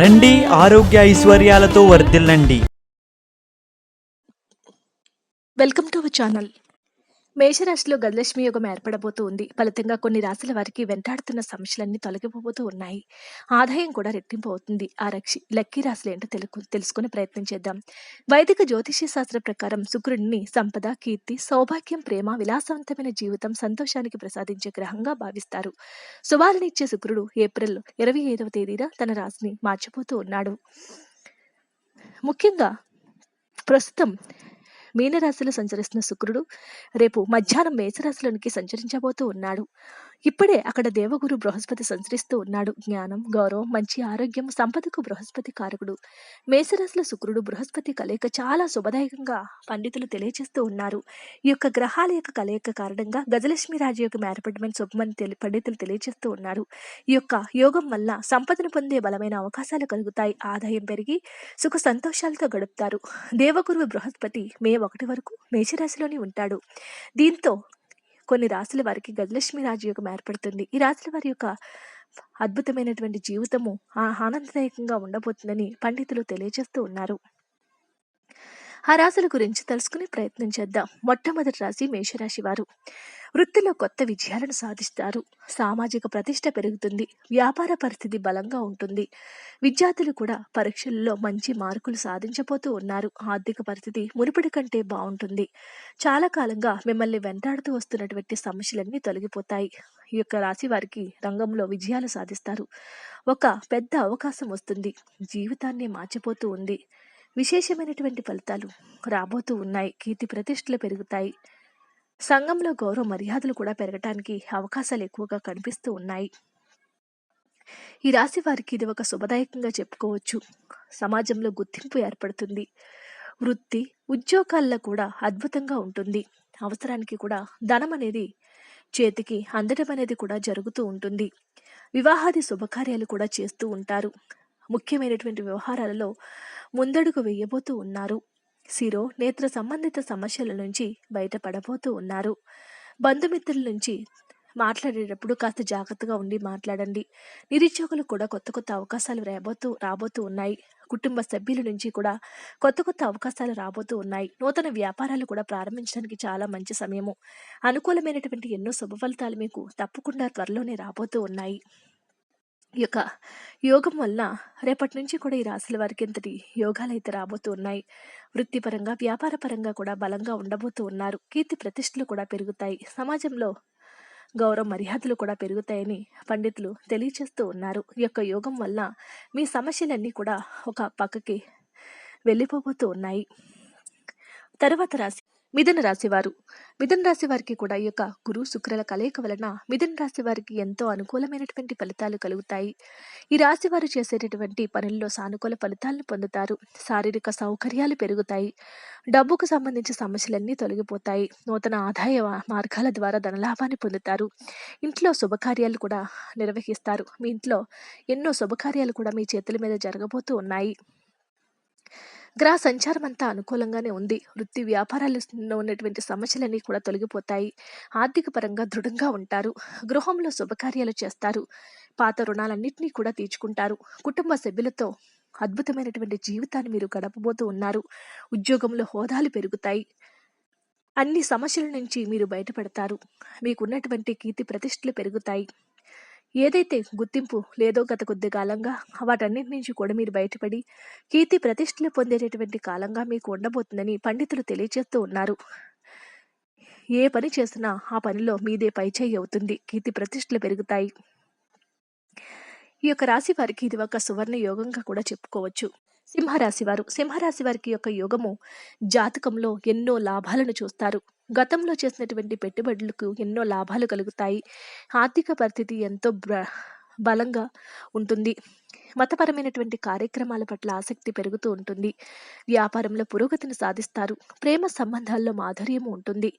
రండి ఆరోగ్య ఐశ్వర్యాలతో వర్ధిల్లండి. వెల్కమ్ టు అవర్ ఛానల్ మేషరాశిలో గజలక్ష్మి యోగం ఏర్పడబోతూ ఉంది. ఫలితంగా కొన్ని రాశుల వారికి వెంటాడుతున్న సమస్యలన్నీ తొలగిపోబోతూ ఉన్నాయి. ఆదాయం కూడా రెట్టింపు అవుతుంది. ఆ రక్షి లక్కీ రాశులు ఏంటో తెలుగు తెలుసుకునే ప్రయత్నం చేద్దాం. వైదిక జ్యోతిష్య శాస్త్ర ప్రకారం శుక్రుడిని సంపద కీర్తి సౌభాగ్యం ప్రేమ విలాసవంతమైన జీవితం సంతోషానికి ప్రసాదించే గ్రహంగా భావిస్తారు. శుభాలనిచ్చే శుక్రుడు ఏప్రిల్ ఇరవై ఐదవ తేదీన తన రాశిని మార్చిపోతూ ఉన్నాడు. ముఖ్యంగా ప్రస్తుతం మీనరాశిలో సంచరిస్తున్న శుక్రుడు రేపు మధ్యాహ్నం మేషరాశిలోనికి సంచరించబోతూ ఉన్నాడు. ఇప్పుడే అక్కడ దేవగురు బృహస్పతి సంచరిస్తూ ఉన్నాడు. జ్ఞానం గౌరవం మంచి ఆరోగ్యం సంపదకు బృహస్పతి కారకుడు. మేషరాశుల శుక్రుడు బృహస్పతి కలయిక చాలా శుభదాయకంగా పండితులు తెలియజేస్తూ ఉన్నారు. ఈ యొక్క గ్రహాల యొక్క కలయిక కారణంగా గజలక్ష్మి రాజు యొక్క ఏర్పడమని శుభమని తెలి పండితులు తెలియజేస్తూ ఉన్నారు. ఈ యొక్క యోగం వల్ల సంపదను పొందే బలమైన అవకాశాలు కలుగుతాయి. ఆదాయం పెరిగి సుఖ సంతోషాలతో గడుపుతారు. దేవగురువు బృహస్పతి మే ఒకటి వరకు మేషరాశిలోనే ఉంటాడు. దీంతో కొన్ని రాసుల వారికి గజలక్ష్మి రాజు యోగం ఏర్పడుతుంది. ఈ రాసుల వారి యొక్క అద్భుతమైనటువంటి జీవితము ఆ ఆనందదాయకంగా ఉండబోతుందని పండితులు తెలియజేస్తూ ఉన్నారు. ఆ రాశుల గురించి తెలుసుకునే ప్రయత్నం చేద్దాం. మొట్టమొదటి రాశి మేషరాశి వారు. వృత్తిలో కొత్త విజయాలను సాధిస్తారు. సామాజిక ప్రతిష్ట పెరుగుతుంది. వ్యాపార పరిస్థితి బలంగా ఉంటుంది. విద్యార్థులు కూడా పరీక్షల్లో మంచి మార్కులు సాధించబోతూ ఉన్నారు. ఆర్థిక పరిస్థితి మునుపటి కంటే బాగుంటుంది. చాలా కాలంగా మిమ్మల్ని వెంటాడుతూ వస్తున్నటువంటి సమస్యలన్నీ తొలగిపోతాయి. ఈ యొక్క రాశి వారికి రంగంలో విజయాలు సాధిస్తారు. ఒక పెద్ద అవకాశం వస్తుంది. జీవితాన్ని మార్చిపోతూ ఉంది. విశేషమైనటువంటి ఫలితాలు రాబోతూ ఉన్నాయి. కీర్తి ప్రతిష్టలు పెరుగుతాయి. సంఘంలో గౌరవ మర్యాదలు కూడా పెరగటానికి అవకాశాలు ఎక్కువగా కనిపిస్తూ ఉన్నాయి. ఈ రాశి వారికి ఇది ఒక శుభదాయకంగా చెప్పుకోవచ్చు. సమాజంలో గుర్తింపు ఏర్పడుతుంది. వృత్తి ఉద్యోగాల్లో కూడా అద్భుతంగా ఉంటుంది. అవసరానికి కూడా ధనం అనేది చేతికి అందడం అనేది కూడా జరుగుతూ ఉంటుంది. వివాహాది శుభకార్యాలు కూడా చేస్తూ ఉంటారు. ముఖ్యమైనటువంటి వ్యవహారాలలో ముందడుగు వేయబోతూ ఉన్నారు. శిరో నేత్ర సంబంధిత సమస్యల నుంచి బయటపడబోతూ ఉన్నారు. బంధుమిత్రుల నుంచి మాట్లాడేటప్పుడు కాస్త జాగ్రత్తగా ఉండి మాట్లాడండి. నిరుద్యోగులు కూడా కొత్త కొత్త అవకాశాలు రాబోతూ రాబోతూ ఉన్నాయి. కుటుంబ సభ్యుల నుంచి కూడా కొత్త కొత్త అవకాశాలు రాబోతూ ఉన్నాయి. నూతన వ్యాపారాలు కూడా ప్రారంభించడానికి చాలా మంచి సమయము. అనుకూలమైనటువంటి ఎన్నో శుభ ఫలితాలు మీకు తప్పకుండా త్వరలోనే రాబోతూ ఉన్నాయి. ఈ యొక్క యోగం వల్ల రేపటి నుంచి కూడా ఈ రాశుల వారికి ఇంతటి యోగాలు అయితే రాబోతూ ఉన్నాయి. వృత్తిపరంగా వ్యాపార పరంగా కూడా బలంగా ఉండబోతూ ఉన్నారు. కీర్తి ప్రతిష్టలు కూడా పెరుగుతాయి. సమాజంలో గౌరవ మర్యాదలు కూడా పెరుగుతాయని పండితులు తెలియచేస్తూ ఉన్నారు. ఈ యొక్క యోగం వల్ల మీ సమస్యలన్నీ కూడా ఒక పక్కకి వెళ్ళిపోబోతూ ఉన్నాయి. తర్వాత రాశి మిథున రాశివారు. మిథున రాశి వారికి కూడా ఈ యొక్క గురు శుక్రుల కలయిక వలన మిథున రాశి వారికి ఎంతో అనుకూలమైనటువంటి ఫలితాలు కలుగుతాయి. ఈ రాశి వారు చేసేటటువంటి పనుల్లో సానుకూల ఫలితాలను పొందుతారు. శారీరక సౌకర్యాలు పెరుగుతాయి. డబ్బుకు సంబంధించిన సమస్యలన్నీ తొలగిపోతాయి. నూతన ఆదాయ మార్గాల ద్వారా ధనలాభాన్ని పొందుతారు. ఇంట్లో శుభకార్యాలు కూడా నిర్వహిస్తారు. మీ ఇంట్లో ఎన్నో శుభకార్యాలు కూడా మీ చేతుల మీద జరగబోతూ ఉన్నాయి. గ్రహ సంచారం అంతా అనుకూలంగానే ఉంది. వృత్తి వ్యాపారాలలో ఉన్నటువంటి సమస్యలన్నీ కూడా తొలగిపోతాయి. ఆర్థిక పరంగా దృఢంగా ఉంటారు. గృహంలో శుభకార్యాలు చేస్తారు. పాత రుణాలన్నింటినీ కూడా తీర్చుకుంటారు. కుటుంబ సభ్యులతో అద్భుతమైనటువంటి జీవితాన్ని మీరు గడపబోతూ ఉన్నారు. ఉద్యోగంలో హోదాలు పెరుగుతాయి. అన్ని సమస్యల నుంచి మీరు బయటపడతారు. మీకున్నటువంటి కీర్తి ప్రతిష్టలు పెరుగుతాయి. ఏదైతే గుర్తింపు లేదో గత కొద్ది కాలంగా వాటన్నిటి నుంచి కూడా మీరు బయటపడి కీర్తి ప్రతిష్టలు పొందేటటువంటి కాలంగా మీకు ఉండబోతుందని పండితులు తెలియజేస్తూ ఉన్నారు. ఏ పని చేసినా ఆ పనిలో మీదే పైచేయి అవుతుంది. కీర్తి ప్రతిష్టలు పెరుగుతాయి. ఈ యొక్క రాశి వారికి ఇది ఒక సువర్ణ యోగంగా కూడా చెప్పుకోవచ్చు. సింహరాశి వారు. సింహరాశి వారికి యొక్క యోగము జాతకంలో ఎన్నో లాభాలను చూస్తారు. గతంలో చేసినటువంటి పెట్టుబడులకు ఎన్నో లాభాలు కలుగుతాయి. ఆర్థిక పరిస్థితి ఎంతో బలంగా ఉంటుంది. మతపరమైనటువంటి కార్యక్రమాల పట్ల ఆసక్తి పెరుగుతూ ఉంటుంది. వ్యాపారంలో పురోగతిని సాధిస్తారు. ప్రేమ సంబంధాల్లో మాధుర్యము ఉంటుంది.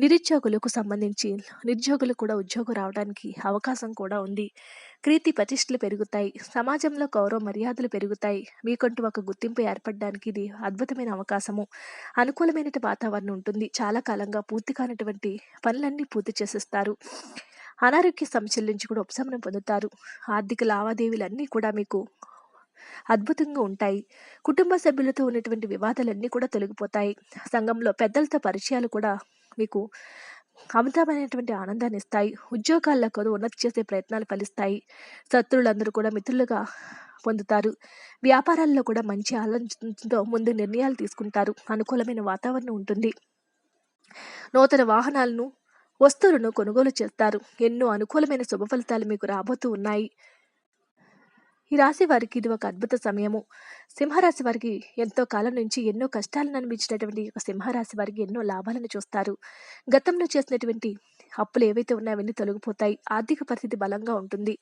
నిరుద్యోగులకు సంబంధించి నిరుద్యోగులు కూడా ఉద్యోగం రావడానికి అవకాశం కూడా ఉంది. క్రీతి ప్రతిష్టలు పెరుగుతాయి. సమాజంలో గౌరవ మర్యాదలు పెరుగుతాయి. మీకంటూ ఒక గుర్తింపు ఏర్పడడానికి ఇది అద్భుతమైన అవకాశము. అనుకూలమైన వాతావరణం ఉంటుంది. చాలా కాలంగా పూర్తి కానటువంటి పనులన్నీ పూర్తి చేసేస్తారు. అనారోగ్య సమస్యల నుంచి కూడా ఉపశమనం పొందుతారు. ఆర్థిక లావాదేవీలన్నీ కూడా మీకు అద్భుతంగా ఉంటాయి. కుటుంబ సభ్యులతో ఉన్నటువంటి వివాదాలన్నీ కూడా తొలగిపోతాయి. సంఘంలో పెద్దలతో పరిచయాలు కూడా మీకు అమితమైనటువంటి ఆనందాన్ని ఇస్తాయి. ఉద్యోగాల్లో కూడా ఉన్నతి చేసే ప్రయత్నాలు ఫలిస్తాయి. శత్రువులందరూ కూడా మిత్రులుగా పొందుతారు. వ్యాపారాల్లో కూడా మంచి ఆలోచనతో ముందు నిర్ణయాలు తీసుకుంటారు. అనుకూలమైన వాతావరణం ఉంటుంది. నూతన వాహనాలను వస్తువులను కొనుగోలు చేస్తారు. ఎన్నో అనుకూలమైన శుభ ఫలితాలు మీకు రాబోతూ ఉన్నాయి. ఈ రాశి వారికి ఇది ఒక అద్భుత సమయము. సింహరాశి వారికి ఎంతో కాలం నుంచి ఎన్నో కష్టాలను అనిపించినటువంటి ఒక సింహరాశి వారికి ఎన్నో లాభాలను చూస్తారు. గతంలో చేసినటువంటి అప్పులు ఏవైతే ఉన్నాయో అవన్నీ తొలగిపోతాయి. ఆర్థిక పరిస్థితి బలంగా ఉంటుంది.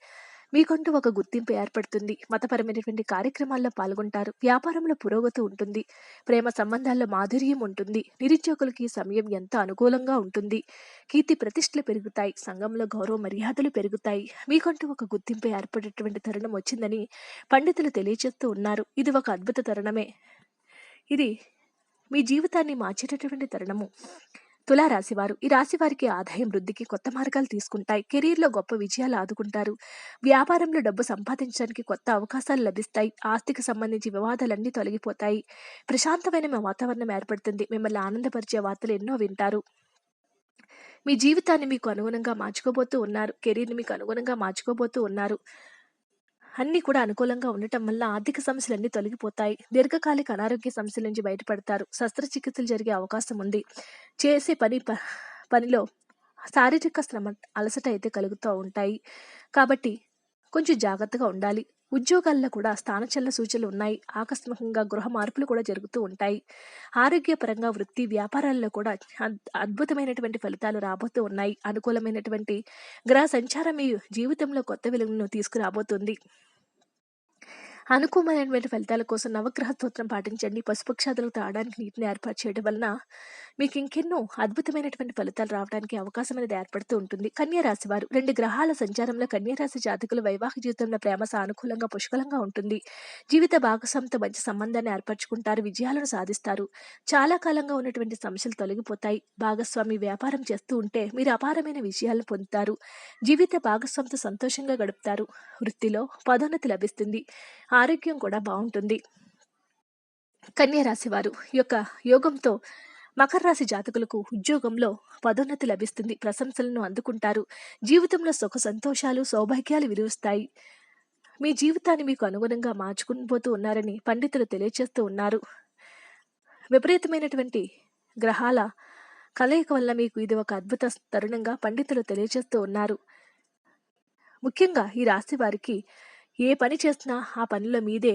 మీకంటూ ఒక గుర్తింపు ఏర్పడుతుంది. మతపరమైనటువంటి కార్యక్రమాల్లో పాల్గొంటారు. వ్యాపారంలో పురోగతి ఉంటుంది. ప్రేమ సంబంధాల్లో మాధుర్యం ఉంటుంది. నిరుద్యోగులకి సమయం ఎంతో అనుకూలంగా ఉంటుంది. కీర్తి ప్రతిష్టలు పెరుగుతాయి. సంఘంలో గౌరవ మర్యాదలు పెరుగుతాయి. మీకంటూ ఒక గుర్తింపు ఏర్పడేటువంటి తరుణం వచ్చిందని పండితులు తెలియజేస్తూ ఉన్నారు. ఇది ఒక అద్భుత తరుణమే. ఇది మీ జీవితాన్ని మార్చేటటువంటి తరుణము. తులారాశివారు. ఈ రాశి వారికి ఆదాయం వృద్ధికి కొత్త మార్గాలు తీసుకుంటాయి. కెరీర్లో గొప్ప విజయాలు ఆదుకుంటారు. వ్యాపారంలో డబ్బు సంపాదించడానికి కొత్త అవకాశాలు లభిస్తాయి. ఆస్తికి సంబంధించి వివాదాలన్నీ తొలగిపోతాయి. ప్రశాంతమైన వాతావరణం ఏర్పడుతుంది. మిమ్మల్ని ఆనందపరిచే వార్తలు ఎన్నో వింటారు. మీ జీవితాన్ని మీకు అనుగుణంగా మార్చుకోబోతూ ఉన్నారు. కెరీర్ని మీకు అనుగుణంగా మార్చుకోబోతూ ఉన్నారు. అన్నీ కూడా అనుకూలంగా ఉండటం వల్ల ఆర్థిక సమస్యలు అన్ని తొలగిపోతాయి. దీర్ఘకాలిక అనారోగ్య సమస్యల నుంచి బయటపడతారు. శస్త్రచికిత్సలు జరిగే అవకాశం ఉంది. చేసే పని ప- పనిలో శారీరక శ్రమ అలసట అయితే కలుగుతూ ఉంటాయి. కాబట్టి కొంచెం జాగ్రత్తగా ఉండాలి. ఉద్యోగాల్లో కూడా స్థానచల్ల సూచనలు ఉన్నాయి. ఆకస్మికంగా గృహ మార్పులు కూడా జరుగుతూ ఉంటాయి. ఆరోగ్యపరంగా వృత్తి వ్యాపారాల్లో కూడా అద్- అద్భుతమైనటువంటి ఫలితాలు రాబోతూ ఉన్నాయి. అనుకూలమైనటువంటి గ్రహ సంచారం మీ జీవితంలో కొత్త వెలుగును తీసుకురాబోతుంది. అనుకూలమైనటువంటి ఫలితాల కోసం నవగ్రహ స్తోత్రం పాటించండి. పశుపక్షాదులకు తాగడానికి నీటిని ఏర్పాటు చేయడం వలన మీకు ఇంకెన్నో అద్భుతమైనటువంటి ఫలితాలు రావడానికి అవకాశం అనేది ఏర్పడుతూ ఉంటుంది. కన్యారాశి వారు రెండు గ్రహాల సంచారంలో కన్యారాశి జాతకులు వైవాహిక జీవితంలో ప్రేమ సానుకూలంగా పుష్కలంగా ఉంటుంది. జీవిత భాగస్వామితో మంచి సంబంధాన్ని ఏర్పరచుకుంటారు విజయాలను సాధిస్తారు. చాలా కాలంగా ఉన్నటువంటి సమస్యలు తొలగిపోతాయి. భాగస్వామి వ్యాపారం చేస్తూ ఉంటే మీరు అపారమైన విజయాలను పొందుతారు. జీవిత భాగస్వామితో సంతోషంగా గడుపుతారు. వృత్తిలో పదోన్నతి లభిస్తుంది. ఆరోగ్యం కూడా బాగుంటుంది. కన్యా రాశి వారు ఈ యొక్క యోగంతో మకర రాశి జాతకులకు ఉద్యోగంలో పదోన్నతి లభిస్తుంది. ప్రశంసలను అందుకుంటారు. జీవితంలో సుఖ సంతోషాలు సౌభాగ్యాలు విలువస్తాయి. మీ జీవితాన్ని మీకు అనుగుణంగా మార్చుకుని పోతూ ఉన్నారని పండితులు తెలియజేస్తూ ఉన్నారు. విపరీతమైనటువంటి గ్రహాల కలయిక వల్ల మీకు ఇది ఒక అద్భుత తరుణంగా పండితులు తెలియజేస్తూ ఉన్నారు. ముఖ్యంగా ఈ రాశి వారికి ఏ పని చేసినా ఆ పనిలో మీదే